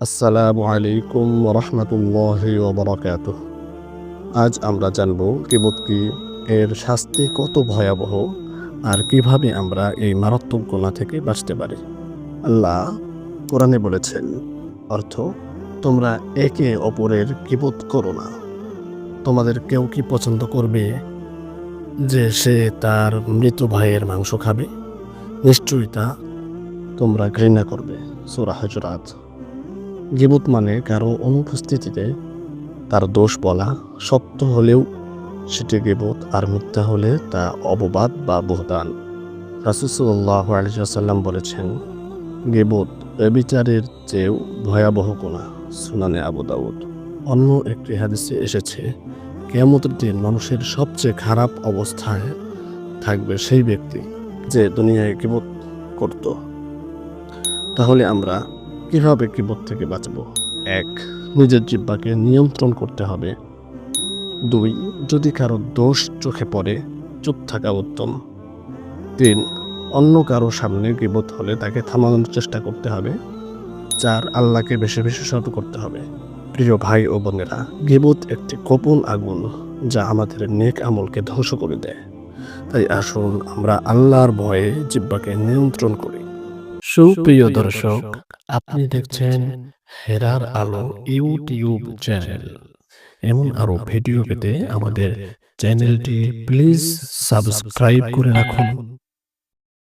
আসসালামু আলাইকুম রহমতুল্লাহ আজ আমরা জানব কিবত কি, এর শাস্তি কত ভয়াবহ, আর কীভাবে আমরা এই মারাত্মক গুণা থেকে বাঁচতে পারি। আল্লাহ কোরআনে বলেছেন, অর্থ, তোমরা একে অপরের কিবত করো না। তোমাদের কেউ কি পছন্দ করবে যে সে তার মৃত ভাইয়ের মাংস খাবে? নিশ্চয়ই তা তোমরা ঘৃণা করবে। সুরা হাজরাত। গিবত মানে কারও অনুপস্থিতিতে তার দোষ বলা সত্য হলেও সেটি গিবত আর মিথ্যা হলে তা অববাদ বা বহদান রাসুসল্লাহ আলিয়াল্লাম বলেছেন, গিবত বিচারের চেয়েও ভয়াবহ কোনা সুনানে আবু দাউদ। অন্য একটি হাদিসে এসেছে, কেয়ামতের দিন মানুষের সবচেয়ে খারাপ অবস্থায় থাকবে সেই ব্যক্তি যে দুনিয়ায় কিবত করত। তাহলে আমরা কীভাবে কিবত থেকে বাঁচব? এক, নিজের জিব্বাকে নিয়ন্ত্রণ করতে হবে। দুই, যদি কারও দোষ চোখে পড়ে, চুপ থাকা উত্তম। তিন, অন্য কারও সামনে গিবত হলে তাকে থামানোর চেষ্টা করতে হবে। চার, আল্লাহকে বেশি বেশি স্মরণ করতে হবে। প্রিয় ভাই ও বোনেরা গিবত একটি গোপন আগুন যা আমাদের নেক আমলকে ধ্বংস করে দেয়। তাই আসুন আমরা আল্লাহর ভয়ে জিব্বাকে নিয়ন্ত্রণ করি। সুপ্রিয় দর্শক আপনি দেখছেন হেরার আলো ইউটিউব চ্যানেল এমন আরও ভিডিও পেতে আমাদের চ্যানেলটি প্লিজ সাবস্ক্রাইব করে রাখুন।